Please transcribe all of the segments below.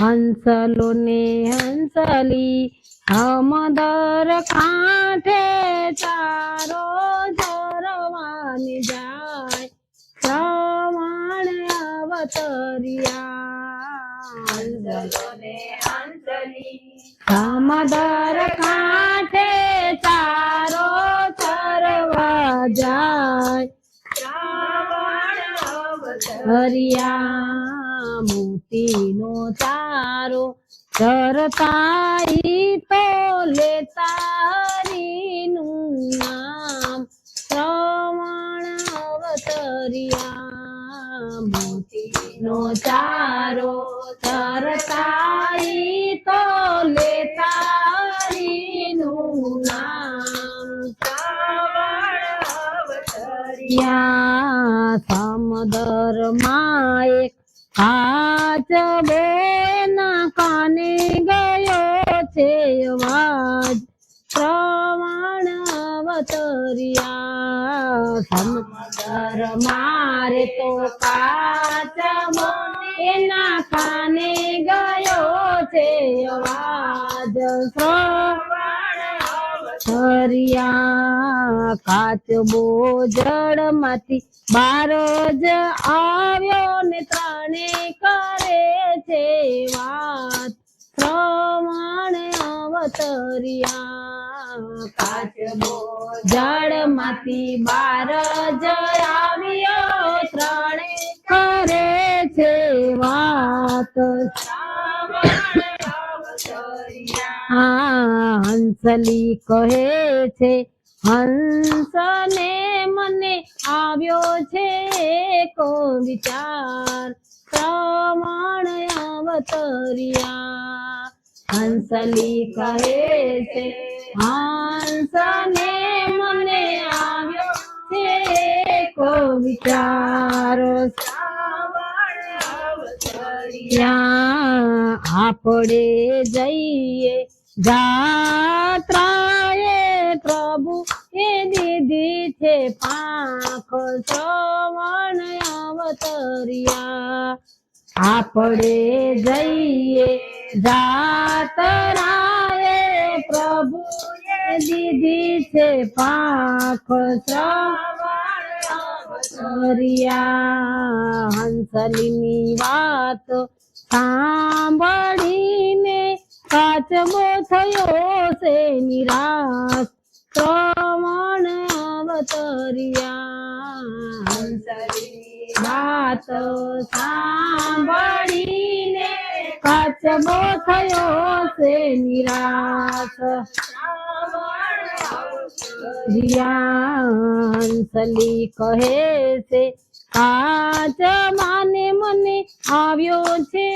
હંસલો ને હંસલી, હમદર કાંઠે ચારો ચરવાની જાય. શ્રવણ અવતરિયા. સમદર કાંઠે ચારો ચરવા જાય. હરિયા મોતીનો તારો ચરતાઈ તો લેતા હરીનું નામ શ્રવણ અવતરિયા મોતીનો તારો ચરતાઈ તો લેતા હરીનું નામ યા સમદરમાં કાચ બેના કાને ગયો છે અવાજ. શ્રવણ અવતરિયા. સમદર મારે તો કાચ એના કાને ગયો છે અવાજ. શ્રવણ હરિયા કાચબો જળમાંથી બાર જ આવ્યો ને ત્રણે કરે છે વાત. શ્રવણ અવતરિયા કાચબો જળમાંથી બાર જ આવ્યો, ત્રણે કરે છે વાત. હંસલી કહે છે, હંસને મને આવ્યો છે કો વિચાર શ્રવણ અવતરિયા. હંસલી કહે છે, હંસને મને આવ્યો છે કો વિચાર ત્યાં આપણે જઈએ જાત્રાએ પ્રભુ એ દીધી છે પાંખ શ્રવણ અવતરિયા. આપણે જઈએ જાતરાએ પ્રભુ એ દીધી છે પાંખ શ્રવણ હરિયા હંસલીની વાત સાંભળીને કાચબો થયો છે નિરાશ. શ્રવણ અવતરિયા. વાત સાંભળીને કાચબો થયો છે નિરાશ. હંસલી કહે છે કાચ માને મને આવ્યો છે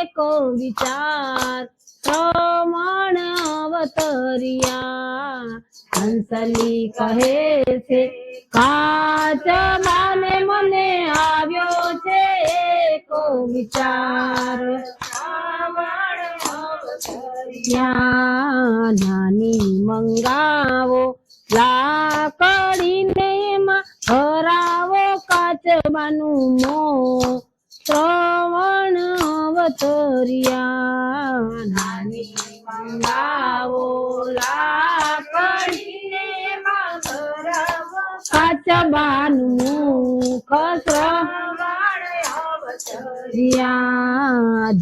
એક વિચાર. શ્રવણ અવતરિયા. હંસલી કહે છે, કાચ માને મને આવ્યો છે કો વિચાર. નાની મંગાવો, લાકડીને એમાં હરાવો કાચબાનું મો. શ્રવણ અવતર્યા નાની મંગાવો લાકડીને કાચબાનું મુખ શ્રવણ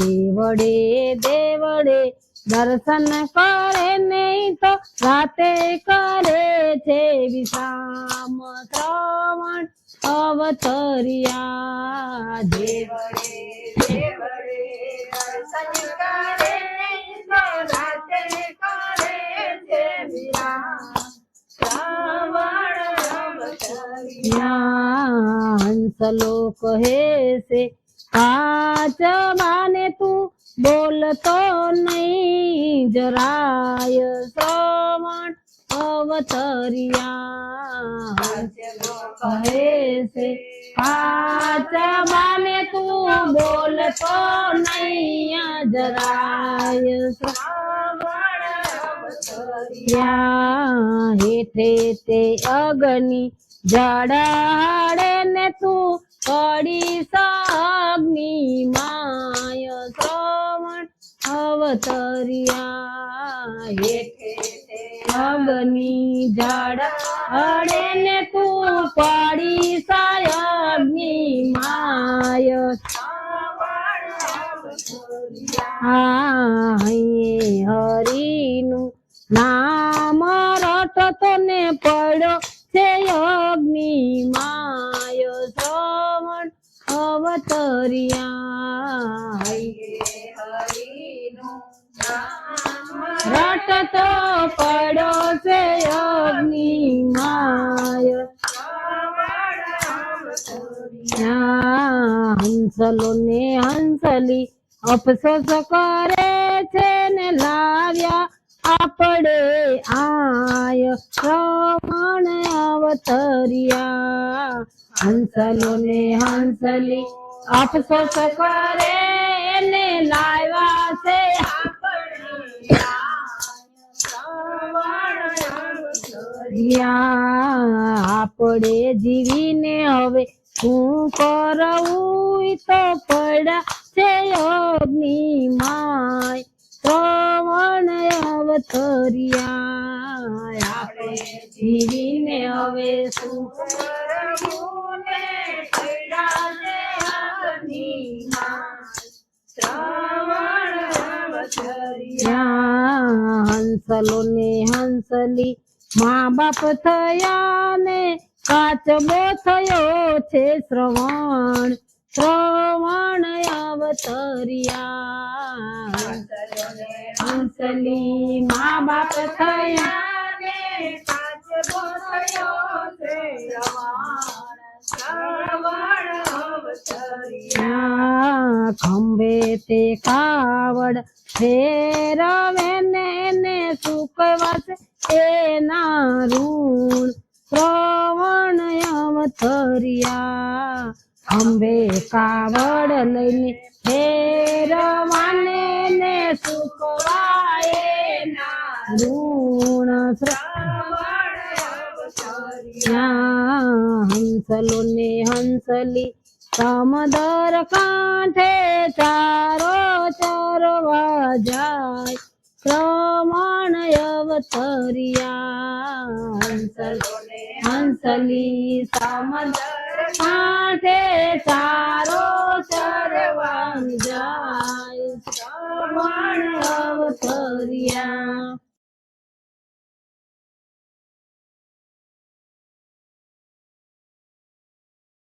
દેવડે દેવડે દર્શન કરે નહીં તો રાતે કરે છે વિશ્રામ શ્રવણ. અવતરિયા દેવડે દેવડે દર્શન કરે રાતે કરે છે વિશ્રામ શ્રવણ અવતરિયા છે કાચ માને તું બોલતો નહીં, જરાય શ્રવણ અવતરિયા કહે છે કાચ તું બોલતો નૈયા જરાય શ્રવણ હેઠે તે અગ્નિ જડાડે ને તું પડી સગ્નિ માય શ્રવણ અવતરિયા હેઠે અગ્નિ જાડા અડે ને તું પડી સાયગની માય. હા હરિનું નામ રટતો ને પડ્યો છે અગ્નિ માય. શ્રવણ અવતરિયા રટતો પડ્યો હંસલો ને હંસલી અફસોસ કરે છે ને લાવ્યા આપણે આય શ્રવણ અવતરિયા. હંસલો ને હંસલી અફસોસ કરે ને લાવ્યા છે યા આપણે જીવીને હવે શું કરવું તો પડા છે અગ્નિ માય. શ્રવણ અવતરિયા આપણે જીવીને હવે શું કરવું હંસલો ને હંસલી મા બાપ થયા ને કાચબો થયો છે શ્રવણ. શ્રવણ અવતરિયા. અંસલી મા બાપ થયા ને કાચબો થયો છે શ્રવણ. ખંભે તે કાવડ ફેરવે ને સુકવાશે એના ઋણ શ્રવણ અવતરિયા અંબે કાવડ લઈને ફેરવાને ને સુકવાય ઋણ શ્રવણ હંસલો ને હંસલી સમદર કાંઠે ચારો ચરવા જાય શ્રવણ અવતરિયા હંસલો સમદર કાંઠે ચારો ચરવા જાય. શ્રવણ અવતરિયા